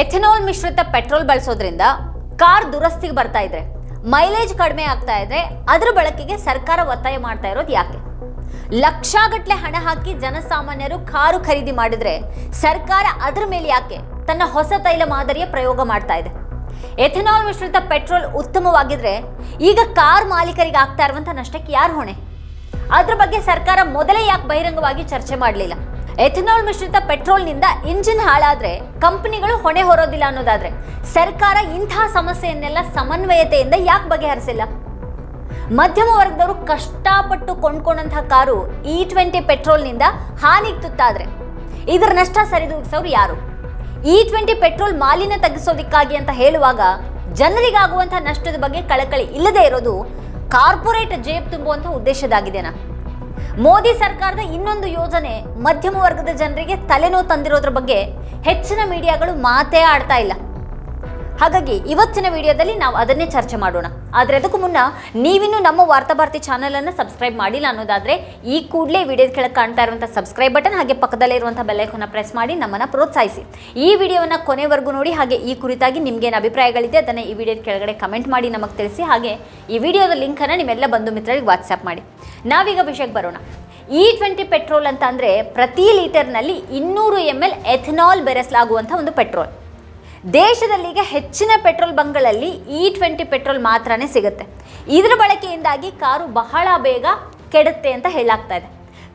Ethanol ಮಿಶ್ರಿತ petrol ಬಳಸೋದ್ರಿಂದ car ದುರಸ್ತಿಗೆ ಬರ್ತಾ ಇದ್ರೆ, ಮೈಲೇಜ್ ಕಡಿಮೆ ಆಗ್ತಾ ಇದ್ರೆ ಅದ್ರ ಬಳಕೆಗೆ ಸರ್ಕಾರ ಒತ್ತಾಯ ಮಾಡ್ತಾ ಇರೋದು ಯಾಕೆ? ಲಕ್ಷಗಟ್ಲೆ ಹಣ ಹಾಕಿ ಜನಸಾಮಾನ್ಯರು ಕಾರು ಖರೀದಿ ಮಾಡಿದ್ರೆ ಸರ್ಕಾರ ಅದ್ರ ಮೇಲೆ ಯಾಕೆ ತನ್ನ ಹೊಸ ತೈಲ ಮಾದರಿಯ ಪ್ರಯೋಗ ಮಾಡ್ತಾ ಇದೆ? ಎಥೆನಾಲ್ ಮಿಶ್ರಿತ ಪೆಟ್ರೋಲ್ ಉತ್ತಮವಾಗಿದ್ರೆ ಈಗ ಕಾರ್ ಮಾಲೀಕರಿಗೆ ಆಗ್ತಾ ಇರುವಂತ ನಷ್ಟಕ್ಕೆ ಯಾರು ಹೊಣೆ? ಅದ್ರ ಬಗ್ಗೆ ಸರ್ಕಾರ ಮೊದಲೇ ಯಾಕೆ ಬಹಿರಂಗವಾಗಿ ಚರ್ಚೆ ಮಾಡಲಿಲ್ಲ? ಎಥೆನಾಲ್ ಮಿಶ್ರಿತ ಪೆಟ್ರೋಲ್ನಿಂದ ಇಂಜಿನ್ ಹಾಳಾದರೆ ಕಂಪನಿಗಳು ಹೊಣೆ ಹೊರೋದಿಲ್ಲ ಅನ್ನೋದಾದ್ರೆ ಸರ್ಕಾರ ಇಂತಹ ಸಮಸ್ಯೆಯನ್ನೆಲ್ಲ ಸಮನ್ವಯತೆಯಿಂದ ಯಾಕೆ ಬಗೆಹರಿಸಿಲ್ಲ? ಮಧ್ಯಮ ವರ್ಗದವರು ಕಷ್ಟಪಟ್ಟು ಕೊಂಡ್ಕೊಂಡಂತಹ ಕಾರು ಇ ಟ್ವೆಂಟಿ ಪೆಟ್ರೋಲ್ನಿಂದ ಹಾನಿಗೆ ತುತ್ತಾದ್ರೆ. ಇದರ ನಷ್ಟ ಸರಿದೂಗಿಸೋರು ಯಾರು? ಇ ಟ್ವೆಂಟಿ ಪೆಟ್ರೋಲ್ ಮಾಲಿನ್ಯ ತಗ್ಗಿಸೋದಿಕ್ಕಾಗಿ ಅಂತ ಹೇಳುವಾಗ ಜನರಿಗಾಗುವಂತಹ ನಷ್ಟದ ಬಗ್ಗೆ ಕಳಕಳಿ ಇಲ್ಲದೆ ಇರೋದು ಕಾರ್ಪೊರೇಟ್ ಜೇಬ್ ತುಂಬುವಂತಹ ಉದ್ದೇಶದಾಗಿದೆನಾ ಮೋದಿ ಸರ್ಕಾರದ ಇನ್ನೊಂದು ಯೋಜನೆ, ಮಧ್ಯಮ ವರ್ಗದ ಜನರಿಗೆ ತಲೆನೋವು ತಂದಿರೋದ್ರ ಬಗ್ಗೆ ಹೆಚ್ಚಿನ ಮೀಡಿಯಾಗಳು ಮಾತೇ ಆಡ್ತಾ ಇಲ್ಲ. ಹಾಗಾಗಿ ಇವತ್ತಿನ ವಿಡಿಯೋದಲ್ಲಿ ನಾವು ಅದನ್ನೇ ಚರ್ಚೆ ಮಾಡೋಣ. ಆದರೆ ಅದಕ್ಕೂ ಮುನ್ನ ನೀವಿನ್ನೂ ನಮ್ಮ ವಾರ್ತಾಭಾರತಿ ಚಾನಲ್ ಅನ್ನು ಸಬ್ಸ್ಕ್ರೈಬ್ ಮಾಡಿಲ್ಲ ಅನ್ನೋದಾದ್ರೆ ಈ ಕೂಡಲೇ ವಿಡಿಯೋದ ಕೆಳಗೆ ಕಾಣ್ತಾ ಇರುವಂಥ ಸಬ್ಸ್ಕ್ರೈಬ್ ಬಟನ್ ಹಾಗೆ ಪಕ್ಕದಲ್ಲೇ ಇರುವಂಥ ಬೆಲ್ಲೈಕನ್ನ ಪ್ರೆಸ್ ಮಾಡಿ ನಮ್ಮನ್ನು ಪ್ರೋತ್ಸಾಹಿಸಿ. ಈ ವಿಡಿಯೋವನ್ನು ಕೊನೆವರೆಗೂ ನೋಡಿ ಹಾಗೆ ಈ ಕುರಿತಾಗಿ ನಿಮಗೇನು ಅಭಿಪ್ರಾಯಗಳಿದೆ ಅದನ್ನು ಈ ವಿಡಿಯೋದ ಕೆಳಗಡೆ ಕಮೆಂಟ್ ಮಾಡಿ ನಮಗೆ ತಿಳಿಸಿ. ಹಾಗೆ ಈ ವಿಡಿಯೋದ ಲಿಂಕನ್ನು ನಿಮ್ಮೆಲ್ಲ ಬಂಧು ಮಿತ್ರರಿಗೆ ವಾಟ್ಸ್ಆ್ಯಪ್ ಮಾಡಿ. ನಾವೀಗ ವಿಷಯಕ್ಕೆ ಬರೋಣ. ಇ ಟ್ವೆಂಟಿ ಪೆಟ್ರೋಲ್ ಅಂತ ಅಂದರೆ ಪ್ರತಿ ಲೀಟರ್ನಲ್ಲಿ ಇನ್ನೂರು ಎಂ ಎಲ್ ಎಥನಾಲ್ ಬೆರೆಸಲಾಗುವಂಥ ಒಂದು ಪೆಟ್ರೋಲ್ ದೇಶದಲ್ಲಿ ಈಗ ಹೆಚ್ಚಿನ ಪೆಟ್ರೋಲ್ ಬಂಕ್ಗಳಲ್ಲಿ ಇ ಟ್ವೆಂಟಿ ಪೆಟ್ರೋಲ್ ಮಾತ್ರನೇ ಸಿಗುತ್ತೆ. ಇದರ ಬಳಕೆಯಿಂದಾಗಿ ಕಾರು ಬಹಳ ಬೇಗ ಕೆಡುತ್ತೆ ಅಂತ ಹೇಳಾಗ್ತಾ ಇದೆ.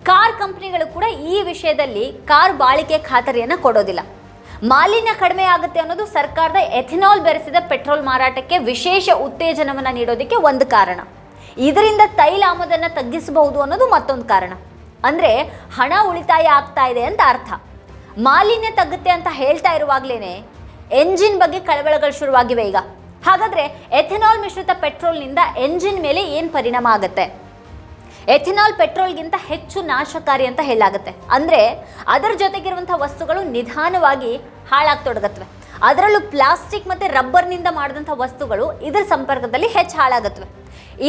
ಕಾರ್ ಕಂಪ್ನಿಗಳು ಕೂಡ ಈ ವಿಷಯದಲ್ಲಿ ಕಾರ್ ಬಾಳಿಕೆ ಖಾತರಿಯನ್ನು ಕೊಡೋದಿಲ್ಲ. ಮಾಲಿನ್ಯ ಕಡಿಮೆ ಆಗುತ್ತೆ ಅನ್ನೋದು ಸರ್ಕಾರದ ಎಥೆನಾಲ್ ಬೆರೆಸಿದ ಪೆಟ್ರೋಲ್ ಮಾರಾಟಕ್ಕೆ ವಿಶೇಷ ಉತ್ತೇಜನವನ್ನು ನೀಡೋದಕ್ಕೆ ಒಂದು ಕಾರಣ. ಇದರಿಂದ ತೈಲ ಆಮದನ್ನು ತಗ್ಗಿಸಬಹುದು ಅನ್ನೋದು ಮತ್ತೊಂದು ಕಾರಣ. ಅಂದರೆ ಹಣ ಉಳಿತಾಯ ಆಗ್ತಾ ಇದೆ ಅಂತ ಅರ್ಥ. ಮಾಲಿನ್ಯ ತಗ್ಗುತ್ತೆ ಅಂತ ಹೇಳ್ತಾ ಇರುವಾಗಲೇ ಎಂಜಿನ್ ಬಗ್ಗೆ ಕಳವಳಗಳು ಶುರುವಾಗಿವೆ ಈಗ. ಹಾಗಾದ್ರೆ ಎಥೆನಾಲ್ ಮಿಶ್ರಿತ ಪೆಟ್ರೋಲ್ನಿಂದ ಎಂಜಿನ್ ಮೇಲೆ ಏನು ಪರಿಣಾಮ ಆಗುತ್ತೆ? ಎಥೆನಾಲ್ ಪೆಟ್ರೋಲ್ಗಿಂತ ಹೆಚ್ಚು ನಾಶಕಾರಿ ಅಂತ ಹೇಳಲಾಗುತ್ತೆ. ಅಂದರೆ ಅದರ ಜೊತೆಗಿರುವಂಥ ವಸ್ತುಗಳು ನಿಧಾನವಾಗಿ ಹಾಳಾಗ್ತೊಡಗತ್ವೆ. ಅದರಲ್ಲೂ ಪ್ಲಾಸ್ಟಿಕ್ ಮತ್ತು ರಬ್ಬರ್ನಿಂದ ಮಾಡಿದಂಥ ವಸ್ತುಗಳು ಇದರ ಸಂಪರ್ಕದಲ್ಲಿ ಹೆಚ್ಚು ಹಾಳಾಗತ್ವೆ.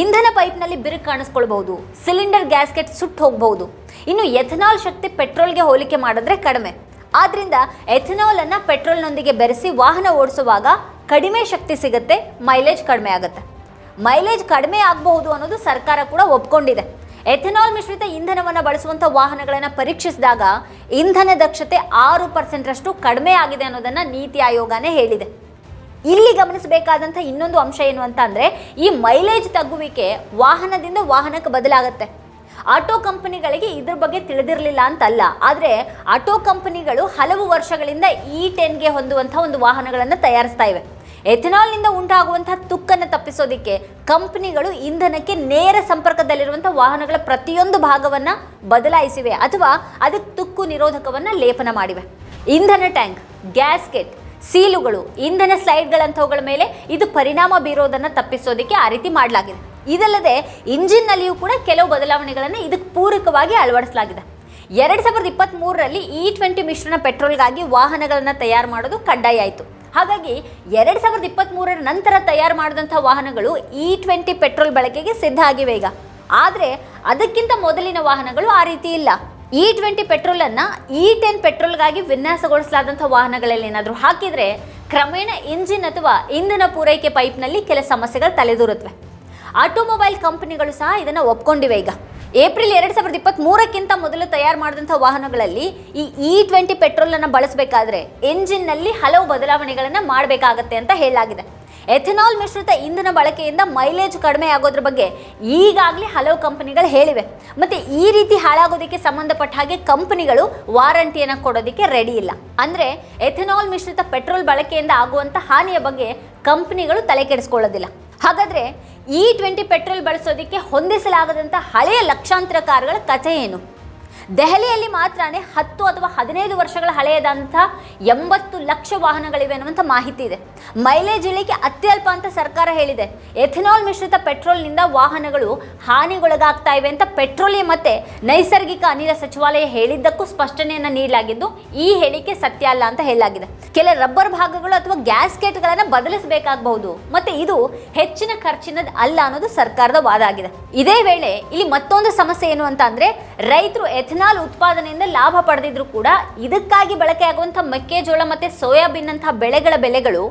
ಇಂಧನ ಪೈಪ್ನಲ್ಲಿ ಬಿರುಕು ಕಾಣಿಸ್ಕೊಳ್ಬಹುದು, ಸಿಲಿಂಡರ್ ಗ್ಯಾಸ್ಕೆಟ್ ಸುಟ್ಟು ಹೋಗಬಹುದು. ಇನ್ನು ಎಥೆನಾಲ್ ಶಕ್ತಿ ಪೆಟ್ರೋಲ್ಗೆ ಹೋಲಿಕೆ ಮಾಡಿದ್ರೆ ಕಡಿಮೆ. ಆದ್ರಿಂದ ಎಥೆನಾಲ್ ಅನ್ನ ಪೆಟ್ರೋಲ್ನೊಂದಿಗೆ ಬೆರೆಸಿ ವಾಹನ ಓಡಿಸುವಾಗ ಕಡಿಮೆ ಶಕ್ತಿ ಸಿಗುತ್ತೆ, ಮೈಲೇಜ್ ಕಡಿಮೆ ಆಗುತ್ತೆ. ಮೈಲೇಜ್ ಕಡಿಮೆ ಆಗಬಹುದು ಅನ್ನೋದು ಸರ್ಕಾರ ಕೂಡ ಒಪ್ಕೊಂಡಿದೆ. ಎಥೆನಾಲ್ ಮಿಶ್ರಿತ ಇಂಧನವನ್ನು ಬಳಸುವಂಥ ವಾಹನಗಳನ್ನು ಪರೀಕ್ಷಿಸಿದಾಗ ಇಂಧನ ದಕ್ಷತೆ ಆರು ಪರ್ಸೆಂಟ್ರಷ್ಟು ಕಡಿಮೆ ಆಗಿದೆ ಅನ್ನೋದನ್ನ ನೀತಿ ಆಯೋಗನೇ ಹೇಳಿದೆ. ಇಲ್ಲಿ ಗಮನಿಸಬೇಕಾದಂಥ ಇನ್ನೊಂದು ಅಂಶ ಏನು ಅಂತ ಈ ಮೈಲೇಜ್ ತಗ್ಗುವಿಕೆ ವಾಹನದಿಂದ ವಾಹನಕ್ಕೆ ಬದಲಾಗುತ್ತೆ. ಆಟೋ ಕಂಪನಿಗಳಿಗೆ ಇದ್ರ ಬಗ್ಗೆ ತಿಳಿದಿರಲಿಲ್ಲ ಅಂತಲ್ಲ. ಆದರೆ ಆಟೋ ಕಂಪನಿಗಳು ಹಲವು ವರ್ಷಗಳಿಂದ ಇ ಟೆನ್ಗೆ ಹೊಂದುವಂಥ ಒಂದು ವಾಹನಗಳನ್ನು ತಯಾರಿಸ್ತಾ ಇವೆ. ಎಥೆನಾಲ್ನಿಂದ ಉಂಟಾಗುವಂಥ ತುಕ್ಕನ್ನು ತಪ್ಪಿಸೋದಕ್ಕೆ ಕಂಪನಿಗಳು ಇಂಧನಕ್ಕೆ ನೇರ ಸಂಪರ್ಕದಲ್ಲಿರುವಂಥ ವಾಹನಗಳ ಪ್ರತಿಯೊಂದು ಭಾಗವನ್ನು ಬದಲಾಯಿಸಿವೆ ಅಥವಾ ಅದಕ್ಕೆ ತುಕ್ಕು ನಿರೋಧಕವನ್ನು ಲೇಪನ ಮಾಡಿವೆ. ಇಂಧನ ಟ್ಯಾಂಕ್, ಗ್ಯಾಸ್ಕೆಟ್, ಸೀಲುಗಳು, ಇಂಧನ ಸ್ಲೈಡ್ಗಳಂಥವುಗಳ ಮೇಲೆ ಇದು ಪರಿಣಾಮ ಬೀರೋದನ್ನು ತಪ್ಪಿಸೋದಕ್ಕೆ ಆ ರೀತಿ ಮಾಡಲಾಗಿದೆ. ಇದಲ್ಲದೆ ಇಂಜಿನ್ನಲ್ಲಿಯೂ ಕೂಡ ಕೆಲವು ಬದಲಾವಣೆಗಳನ್ನು ಇದಕ್ಕೆ ಪೂರಕವಾಗಿ ಅಳವಡಿಸಲಾಗಿದೆ. ಎರಡು ಸಾವಿರದ ಇಪ್ಪತ್ತ್ ಮೂರರಲ್ಲಿ ಇ ಟ್ವೆಂಟಿ ಮಿಶ್ರಣ ಪೆಟ್ರೋಲ್ಗಾಗಿ ವಾಹನಗಳನ್ನು ತಯಾರು ಮಾಡೋದು ಕಡ್ಡಾಯ ಆಯಿತು. ಹಾಗಾಗಿ ಎರಡು ಸಾವಿರದ ಇಪ್ಪತ್ತ್ಮೂರರ ನಂತರ ತಯಾರು ಮಾಡಿದಂಥ ವಾಹನಗಳು ಇ ಟ್ವೆಂಟಿ ಪೆಟ್ರೋಲ್ ಬಳಕೆಗೆ ಸಿದ್ಧ ಆಗಿವೆ ಈಗ. ಆದರೆ ಅದಕ್ಕಿಂತ ಮೊದಲಿನ ವಾಹನಗಳು ಆ ರೀತಿ ಇಲ್ಲ. ಇ ಟ್ವೆಂಟಿ ಪೆಟ್ರೋಲನ್ನು ಇ ಟೆನ್ ಪೆಟ್ರೋಲ್ಗಾಗಿ ವಿನ್ಯಾಸಗೊಳಿಸಲಾದಂಥ ವಾಹನಗಳಲ್ಲಿ ಏನಾದರೂ ಹಾಕಿದರೆ ಕ್ರಮೇಣ ಇಂಜಿನ್ ಅಥವಾ ಇಂಧನ ಪೂರೈಕೆ ಪೈಪ್ನಲ್ಲಿ ಕೆಲ ಸಮಸ್ಯೆಗಳು ತಲೆದೂರುತ್ತವೆ ಆಟೋಮೊಬೈಲ್ ಕಂಪನಿಗಳು ಸಹ ಇದನ್ನು ಒಪ್ಕೊಂಡಿವೆ ಈಗ. ಏಪ್ರಿಲ್ ಎರಡು ಸಾವಿರದ ಇಪ್ಪತ್ತ್ ಮೂರಕ್ಕಿಂತ ಮೊದಲು ತಯಾರು ಮಾಡಿದಂಥ ವಾಹನಗಳಲ್ಲಿ ಈ ಇ ಟ್ವೆಂಟಿ ಪೆಟ್ರೋಲನ್ನು ಬಳಸಬೇಕಾದ್ರೆ ಎಂಜಿನ್ನಲ್ಲಿ ಹಲವು ಬದಲಾವಣೆಗಳನ್ನು ಮಾಡಬೇಕಾಗತ್ತೆ ಅಂತ ಹೇಳಲಾಗಿದೆ. ಎಥೆನಾಲ್ ಮಿಶ್ರಿತ ಇಂಧನ ಬಳಕೆಯಿಂದ ಮೈಲೇಜ್ ಕಡಿಮೆ ಆಗೋದ್ರ ಬಗ್ಗೆ ಈಗಾಗಲೇ ಹಲವು ಕಂಪನಿಗಳು ಹೇಳಿವೆ. ಮತ್ತು ಈ ರೀತಿ ಹಾಳಾಗೋದಕ್ಕೆ ಸಂಬಂಧಪಟ್ಟ ಹಾಗೆ ಕಂಪನಿಗಳು ವಾರಂಟಿಯನ್ನು ಕೊಡೋದಕ್ಕೆ ರೆಡಿ ಇಲ್ಲ. ಅಂದರೆ ಎಥೆನಾಲ್ ಮಿಶ್ರಿತ ಪೆಟ್ರೋಲ್ ಬಳಕೆಯಿಂದ ಆಗುವಂಥ ಹಾನಿಯ ಬಗ್ಗೆ ಕಂಪನಿಗಳು ತಲೆ ಕೆಡಿಸ್ಕೊಳ್ಳೋದಿಲ್ಲ. ಹಾಗಾದರೆ ಈ ಟ್ವೆಂಟಿ ಪೆಟ್ರೋಲ್ ಬಳಸೋದಕ್ಕೆ ಹೊಂದಿಸಲಾಗದಂಥ ಹಳೆಯ ಲಕ್ಷಾಂತರ ಕಾರ್ಗಳ ಕಥೆ ಏನು? ದೆಹಲಿಯಲ್ಲಿ ಮಾತ್ರನೇ ಹತ್ತು ಅಥವಾ ಹದಿನೈದು ವರ್ಷಗಳ ಹಳೆಯದಂಥ ಎಂಬತ್ತು ಲಕ್ಷ ವಾಹನಗಳಿವೆ ಅನ್ನುವಂಥ ಮಾಹಿತಿ ಇದೆ. ಮೈಲೇಜ್ ಇಳಿಕೆ ಅತ್ಯಲ್ಪ ಅಂತ ಸರ್ಕಾರ ಹೇಳಿದೆ. ಎಥೆನಾಲ್ ಮಿಶ್ರಿತ ಪೆಟ್ರೋಲ್ನಿಂದ ವಾಹನಗಳು ಹಾನಿಗೊಳಗಾಗ್ತಾ ಇವೆ ಅಂತ ಪೆಟ್ರೋಲಿಯಂ ಮತ್ತೆ ನೈಸರ್ಗಿಕ ಅನಿಲ ಸಚಿವಾಲಯ ಹೇಳಿದ್ದಕ್ಕೂ ಸ್ಪಷ್ಟನೆಯನ್ನು ನೀಡಲಾಗಿದ್ದು, ಈ ಹೇಳಿಕೆ ಸತ್ಯ ಅಲ್ಲ ಅಂತ ಹೇಳಲಾಗಿದೆ. ಕೆಲ ರಬ್ಬರ್ ಭಾಗಗಳು ಅಥವಾ ಗ್ಯಾಸ್ಕೆಟ್ಗಳನ್ನು ಬದಲಿಸಬೇಕಾಗಬಹುದು. ಮತ್ತೆ ಇದು ಹೆಚ್ಚಿನ ಖರ್ಚಿನದ್ ಅಲ್ಲ ಅನ್ನೋದು ಸರ್ಕಾರದ ವಾದ ಆಗಿದೆ. ಇದೇ ವೇಳೆ ಇಲ್ಲಿ ಮತ್ತೊಂದು ಸಮಸ್ಯೆ ಏನು ಅಂತ ಅಂದ್ರೆ ರೈತರು ಎಥನಾಲ್ ಉತ್ಪಾದನೆಯಿಂದ ಲಾಭ ಪಡೆದಿದ್ರು ಕೂಡ ಇದಕ್ಕಾಗಿ ಬಳಕೆಯಾಗುವಂಥ ಮೆಕ್ಕೆಜೋಳ ಮತ್ತು ಸೋಯಾಬೀನ್ ಅಂತಹ ಬೆಳೆಗಳ ಬೆಲೆಗಳು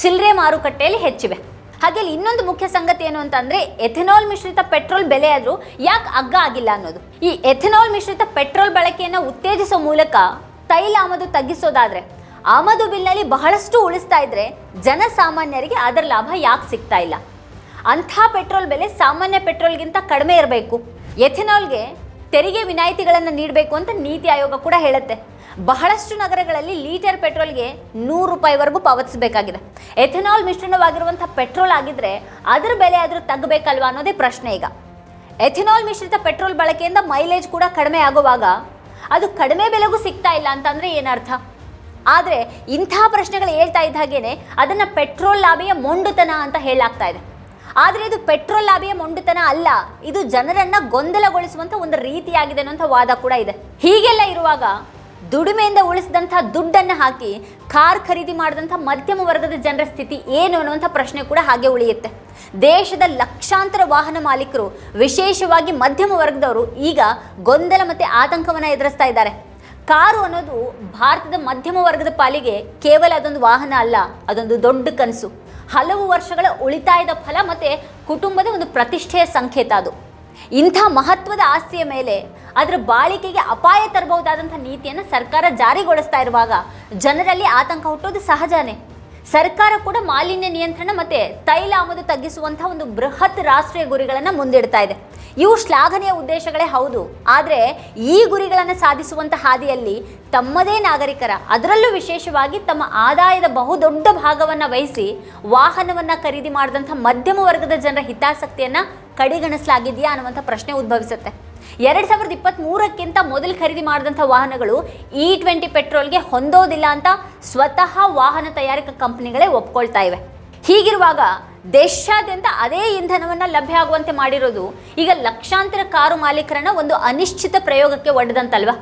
ಚಿಲ್ಲರೆ ಮಾರುಕಟ್ಟೆಯಲ್ಲಿ ಹೆಚ್ಚಿವೆ. ಹಾಗೆ ಇನ್ನೊಂದು ಮುಖ್ಯ ಸಂಗತಿ ಏನು ಅಂತಂದ್ರೆ ಎಥೆನಾಲ್ ಮಿಶ್ರಿತ ಪೆಟ್ರೋಲ್ ಬೆಲೆ ಆದರೂ ಯಾಕೆ ಅಗ್ಗ ಆಗಿಲ್ಲ ಅನ್ನೋದು. ಈ ಎಥೆನಾಲ್ ಮಿಶ್ರಿತ ಪೆಟ್ರೋಲ್ ಬಳಕೆಯನ್ನು ಉತ್ತೇಜಿಸೋ ಮೂಲಕ ತೈಲ ಆಮದು ತಗ್ಗಿಸೋದಾದ್ರೆ ಆಮದು ಬಿಲ್ನಲ್ಲಿ ಬಹಳಷ್ಟು ಉಳಿಸ್ತಾ ಇದ್ರೆ ಜನಸಾಮಾನ್ಯರಿಗೆ ಅದರ ಲಾಭ ಯಾಕೆ ಸಿಗ್ತಾ ಇಲ್ಲ. ಅಂಥ ಪೆಟ್ರೋಲ್ ಬೆಲೆ ಸಾಮಾನ್ಯ ಪೆಟ್ರೋಲ್ಗಿಂತ ಕಡಿಮೆ ಇರಬೇಕು. ಎಥೆನಾಲ್ಗೆ ತೆರಿಗೆ ವಿನಾಯಿತಿಗಳನ್ನು ನೀಡಬೇಕು ಅಂತ ನೀತಿ ಆಯೋಗ ಕೂಡ ಹೇಳುತ್ತೆ. ಬಹಳಷ್ಟು ನಗರಗಳಲ್ಲಿ ಲೀಟರ್ ಪೆಟ್ರೋಲ್ಗೆ ನೂರು ರೂಪಾಯಿವರೆಗೂ ಪಾವತಿಸಬೇಕಾಗಿದೆ. ಎಥೆನಾಲ್ ಮಿಶ್ರಣವಾಗಿರುವಂಥ ಪೆಟ್ರೋಲ್ ಆಗಿದ್ರೆ ಅದರ ಬೆಲೆ ಆದರೂ ತಗ್ಗಬೇಕಲ್ವಾ ಅನ್ನೋದೇ ಪ್ರಶ್ನೆ ಈಗ. ಎಥೆನಾಲ್ ಮಿಶ್ರಿತ ಪೆಟ್ರೋಲ್ ಬಳಕೆಯಿಂದ ಮೈಲೇಜ್ ಕೂಡ ಕಡಿಮೆ ಆಗುವಾಗ ಅದು ಕಡಿಮೆ ಬೆಲೆಗೂ ಸಿಗ್ತಾ ಇಲ್ಲ ಅಂತಂದ್ರೆ ಏನರ್ಥ? ಆದರೆ ಇಂಥ ಪ್ರಶ್ನೆಗಳು ಹೇಳ್ತಾ ಇದ್ದ ಹಾಗೇನೆ ಅದನ್ನು ಪೆಟ್ರೋಲ್ ಲಾಭಿಯ ಮೊಂಡುತನ ಅಂತ ಹೇಳಲಾಗ್ತಾ ಇದೆ. ಆದರೆ ಇದು ಪೆಟ್ರೋಲ್ ಲಾಬಿಯ ಮೊಂಡುತನ ಅಲ್ಲ. ಇದು ಜನರನ್ನ ಗೊಂದಲಗೊಳಿಸುವಂತ ಒಂದು ರೀತಿಯಾಗಿದೆ ಅನ್ನುವಂಥ ವಾದ ಕೂಡ ಇದೆ. ಹೀಗೆಲ್ಲ ಇರುವಾಗ ದುಡಿಮೆಯಿಂದ ಉಳಿಸಿದಂಥ ದುಡ್ಡನ್ನು ಹಾಕಿ ಕಾರ್ ಖರೀದಿ ಮಾಡಿದಂಥ ಮಧ್ಯಮ ವರ್ಗದ ಜನರ ಸ್ಥಿತಿ ಏನು ಅನ್ನುವಂಥ ಪ್ರಶ್ನೆ ಕೂಡ ಹಾಗೆ ಉಳಿಯುತ್ತೆ. ದೇಶದ ಲಕ್ಷಾಂತರ ವಾಹನ ಮಾಲೀಕರು, ವಿಶೇಷವಾಗಿ ಮಧ್ಯಮ ವರ್ಗದವರು ಈಗ ಗೊಂದಲ ಮತ್ತು ಆತಂಕವನ್ನು ಎದುರಿಸ್ತಾ ಇದ್ದಾರೆ. ಕಾರು ಅನ್ನೋದು ಭಾರತದ ಮಧ್ಯಮ ವರ್ಗದ ಪಾಲಿಗೆ ಕೇವಲ ಅದೊಂದು ವಾಹನ ಅಲ್ಲ, ಅದೊಂದು ದೊಡ್ಡ ಕನಸು. ಹಲವು ವರ್ಷಗಳ ಉಳಿತಾಯದ ಫಲ ಮತ್ತು ಕುಟುಂಬದ ಒಂದು ಪ್ರತಿಷ್ಠೆಯ ಸಂಕೇತ ಅದು. ಇಂಥ ಮಹತ್ವದ ಆಸ್ತಿಯ ಮೇಲೆ ಅದರ ಬಾಳಿಕೆಗೆ ಅಪಾಯ ತರಬಹುದಾದಂಥ ನೀತಿಯನ್ನು ಸರ್ಕಾರ ಜಾರಿಗೊಳಿಸ್ತಾ ಇರುವಾಗ ಜನರಲ್ಲಿ ಆತಂಕ ಹುಟ್ಟೋದು ಸಹಜನೇ. ಸರ್ಕಾರ ಕೂಡ ಮಾಲಿನ್ಯ ನಿಯಂತ್ರಣ ಮತ್ತು ತೈಲ ಆಮದು ತಗ್ಗಿಸುವಂಥ ಒಂದು ಬೃಹತ್ ರಾಷ್ಟ್ರೀಯ ಗುರಿಗಳನ್ನು ಮುಂದಿಡ್ತಾ ಇದೆ. ಇವು ಶ್ಲಾಘನೀಯ ಉದ್ದೇಶಗಳೇ ಹೌದು. ಆದರೆ ಈ ಗುರಿಗಳನ್ನು ಸಾಧಿಸುವಂಥ ಹಾದಿಯಲ್ಲಿ ತಮ್ಮದೇ ನಾಗರಿಕರ, ಅದರಲ್ಲೂ ವಿಶೇಷವಾಗಿ ತಮ್ಮ ಆದಾಯದ ಬಹುದೊಡ್ಡ ಭಾಗವನ್ನು ವಹಿಸಿ ವಾಹನವನ್ನು ಖರೀದಿ ಮಾಡಿದಂಥ ಮಧ್ಯಮ ವರ್ಗದ ಜನರ ಹಿತಾಸಕ್ತಿಯನ್ನು ಕಡೆಗಣಿಸಲಾಗಿದೆಯಾ ಅನ್ನುವಂಥ ಪ್ರಶ್ನೆ ಉದ್ಭವಿಸುತ್ತೆ. ಎರಡು ಸಾವಿರದ ಇಪ್ಪತ್ತ್ ಮೂರಕ್ಕಿಂತ ಮೊದಲು ಖರೀದಿ ಮಾಡಿದಂಥ ವಾಹನಗಳು ಇ ಟ್ವೆಂಟಿ ಪೆಟ್ರೋಲ್ಗೆ ಹೊಂದೋದಿಲ್ಲ ಅಂತ ಸ್ವತಃ ವಾಹನ ತಯಾರಿಕಾ ಕಂಪನಿಗಳೇ ಒಪ್ಕೊಳ್ತಾ ಇವೆ. ಹೀಗಿರುವಾಗ ದೇಶಾದ್ಯಂತ ಅದೇ ಇಂಧನವನ್ನು ಲಭ್ಯ ಆಗುವಂತೆ ಮಾಡಿರೋದು ಈಗ ಲಕ್ಷಾಂತರ ಕಾರು ಮಾಲೀಕರನ್ನ ಒಂದು ಅನಿಶ್ಚಿತ ಪ್ರಯೋಗಕ್ಕೆ ಒಡ್ಡದಂತಲ್ವಾ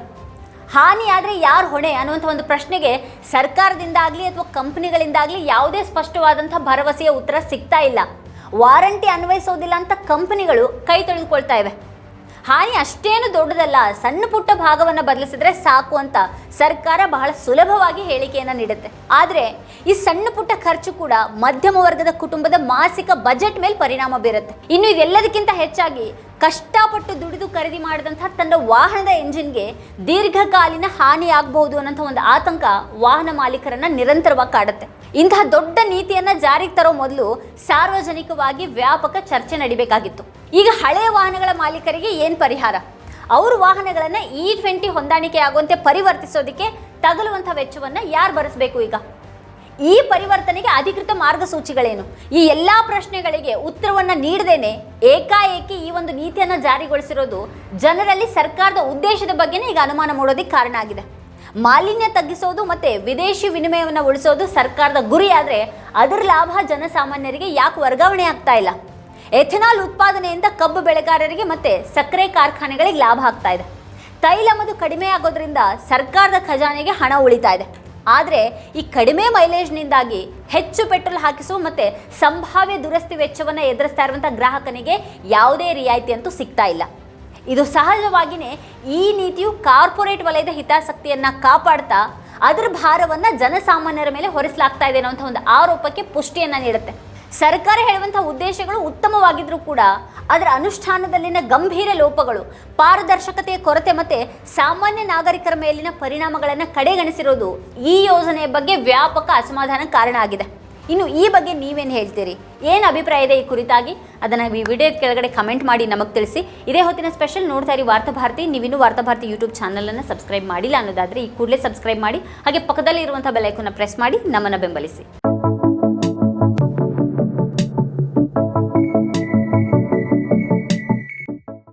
ಹಾನಿ ಆದರೆ ಯಾರು ಹೊಣೆ ಅನ್ನುವಂಥ ಒಂದು ಪ್ರಶ್ನೆಗೆ ಸರ್ಕಾರದಿಂದಾಗಲಿ ಅಥವಾ ಕಂಪ್ನಿಗಳಿಂದಾಗಲಿ ಯಾವುದೇ ಸ್ಪಷ್ಟವಾದಂಥ ಭರವಸೆಯ ಉತ್ತರ ಸಿಗ್ತಾ ಇಲ್ಲ. ವಾರಂಟಿ ಅನ್ವಯಿಸೋದಿಲ್ಲ ಅಂತ ಕಂಪನಿಗಳು ಕೈ ತೊಳೆದುಕೊಳ್ತಾ ಇವೆ. ಹಾನಿ ಅಷ್ಟೇನು ದೊಡ್ಡದಲ್ಲ. ಸಣ್ಣ ಪುಟ್ಟ ಭಾಗವನ್ನು ಬದಲಿಸಿದ್ರೆ ಸಾಕು ಅಂತ ಸರ್ಕಾರ ಬಹಳ ಸುಲಭವಾಗಿ ಹೇಳಿಕೆಯನ್ನು ನೀಡುತ್ತೆ. ಆದರೆ ಈ ಸಣ್ಣ ಪುಟ್ಟ ಖರ್ಚು ಕೂಡ ಮಧ್ಯಮ ವರ್ಗದ ಕುಟುಂಬದ ಮಾಸಿಕ ಬಜೆಟ್ ಮೇಲೆ ಪರಿಣಾಮ ಬೀರುತ್ತೆ. ಇನ್ನು ಇದೆಲ್ಲದಕ್ಕಿಂತ ಹೆಚ್ಚಾಗಿ ಕಷ್ಟಪಟ್ಟು ದುಡಿದು ಖರೀದಿ ಮಾಡಿದಂತಹ ತನ್ನ ವಾಹನದ ಎಂಜಿನ್ಗೆ ದೀರ್ಘಕಾಲೀನ ಹಾನಿ ಆಗಬಹುದು ಅನ್ನೋಂಥ ಒಂದು ಆತಂಕ ವಾಹನ ಮಾಲೀಕರನ್ನ ನಿರಂತರವಾಗಿ ಕಾಡುತ್ತೆ. ಇಂತಹ ದೊಡ್ಡ ನೀತಿಯನ್ನ ಜಾರಿಗೆ ತರೋ ಮೊದಲು ಸಾರ್ವಜನಿಕವಾಗಿ ವ್ಯಾಪಕ ಚರ್ಚೆ ನಡಿಬೇಕಾಗಿತ್ತು. ಈಗ ಹಳೆಯ ವಾಹನಗಳ ಮಾಲೀಕರಿಗೆ ಏನು ಪರಿಹಾರ? ಅವ್ರ ವಾಹನಗಳನ್ನು ಇ ಟ್ವೆಂಟಿ ಹೊಂದಾಣಿಕೆ ಆಗುವಂತೆ ಪರಿವರ್ತಿಸೋದಕ್ಕೆ ತಗಲುವಂಥ ವೆಚ್ಚವನ್ನು ಯಾರು ಭರಿಸಬೇಕು ಈಗ? ಈ ಪರಿವರ್ತನೆಗೆ ಅಧಿಕೃತ ಮಾರ್ಗಸೂಚಿಗಳೇನು? ಈ ಎಲ್ಲ ಪ್ರಶ್ನೆಗಳಿಗೆ ಉತ್ತರವನ್ನು ನೀಡದೇನೆ ಏಕಾಏಕಿ ಈ ಒಂದು ನೀತಿಯನ್ನು ಜಾರಿಗೊಳಿಸಿರೋದು ಜನರಲ್ಲಿ ಸರ್ಕಾರದ ಉದ್ದೇಶದ ಬಗ್ಗೆನೇ ಈಗ ಅನುಮಾನ ಮೂಡೋದಕ್ಕೆ ಕಾರಣ ಆಗಿದೆ. ಮಾಲಿನ್ಯ ತಗ್ಗಿಸೋದು ಮತ್ತೆ ವಿದೇಶಿ ವಿನಿಮಯವನ್ನು ಉಳಿಸೋದು ಸರ್ಕಾರದ ಗುರಿಯಾದರೆ ಅದರ ಲಾಭ ಜನಸಾಮಾನ್ಯರಿಗೆ ಯಾಕೆ ವರ್ಗಾವಣೆ ಆಗ್ತಾ ಇಲ್ಲ? ಎಥೆನಾಲ್ ಉತ್ಪಾದನೆಯಿಂದ ಕಬ್ಬು ಬೆಳೆಗಾರರಿಗೆ ಮತ್ತೆ ಸಕ್ಕರೆ ಕಾರ್ಖಾನೆಗಳಿಗೆ ಲಾಭ ಆಗ್ತಾ ಇದೆ. ತೈಲ ಮದು ಕಡಿಮೆ ಆಗೋದ್ರಿಂದ ಸರ್ಕಾರದ ಖಜಾನೆಗೆ ಹಣ ಉಳಿತಾ ಇದೆ. ಆದರೆ ಈ ಕಡಿಮೆ ಮೈಲೇಜ್ನಿಂದಾಗಿ ಹೆಚ್ಚು ಪೆಟ್ರೋಲ್ ಹಾಕಿಸುವ ಮತ್ತು ಸಂಭಾವ್ಯ ದುರಸ್ತಿ ವೆಚ್ಚವನ್ನು ಎದುರಿಸ್ತಾ ಇರುವಂಥ ಗ್ರಾಹಕನಿಗೆ ಯಾವುದೇ ರಿಯಾಯಿತಿ ಅಂತೂ ಸಿಗ್ತಾ ಇಲ್ಲ. ಇದು ಸಹಜವಾಗಿಯೇ ಈ ನೀತಿಯು ಕಾರ್ಪೊರೇಟ್ ವಲಯದ ಹಿತಾಸಕ್ತಿಯನ್ನು ಕಾಪಾಡ್ತಾ ಅದರ ಭಾರವನ್ನು ಜನಸಾಮಾನ್ಯರ ಮೇಲೆ ಹೊರಿಸಲಾಗ್ತಾ ಇದೆ ಅನ್ನೋಂಥ ಒಂದು ಆರೋಪಕ್ಕೆ ಪುಷ್ಟಿಯನ್ನು ನೀಡುತ್ತೆ. ಸರ್ಕಾರ ಹೇಳುವಂತಹ ಉದ್ದೇಶಗಳು ಉತ್ತಮವಾಗಿದ್ರೂ ಕೂಡ ಅದರ ಅನುಷ್ಠಾನದಲ್ಲಿನ ಗಂಭೀರ ಲೋಪಗಳು, ಪಾರದರ್ಶಕತೆಯ ಕೊರತೆ ಮತ್ತೆ ಸಾಮಾನ್ಯ ನಾಗರಿಕರ ಮೇಲಿನ ಪರಿಣಾಮಗಳನ್ನು ಕಡೆಗಣಿಸಿರೋದು ಈ ಯೋಜನೆಯ ಬಗ್ಗೆ ವ್ಯಾಪಕ ಅಸಮಾಧಾನ ಕಾರಣ ಆಗಿದೆ. ಇನ್ನು ಈ ಬಗ್ಗೆ ನೀವೇನು ಹೇಳ್ತೀರಿ? ಏನು ಅಭಿಪ್ರಾಯ ಇದೆ ಈ ಕುರಿತಾಗಿ? ಅದನ್ನು ಈ ವಿಡಿಯೋದ ಕೆಳಗಡೆ ಕಮೆಂಟ್ ಮಾಡಿ ನಮಗೆ ತಿಳಿಸಿ. ಇದೇ ಹೊತ್ತಿನ ಸ್ಪೆಷಲ್ ನೋಡ್ತಾ ಇರಿ ವಾರ್ತಾಭಾರತಿ ನೀವಿನ್ನೂ ವಾರ್ತಾಭಾರತಿ ಯೂಟ್ಯೂಬ್ ಚಾನಲನ್ನು ಸಬ್ಸ್ಕ್ರೈಬ್ ಮಾಡಿಲ್ಲ ಅನ್ನೋದಾದರೆ ಈ ಕೂಡಲೇ ಸಬ್ಸ್ಕ್ರೈಬ್ ಮಾಡಿ. ಹಾಗೆ ಪಕ್ಕದಲ್ಲಿ ಇರುವಂಥ ಬೆಲೈಕನ್ನ ಪ್ರೆಸ್ ಮಾಡಿ ನಮ್ಮನ್ನು ಬೆಂಬಲಿಸಿ.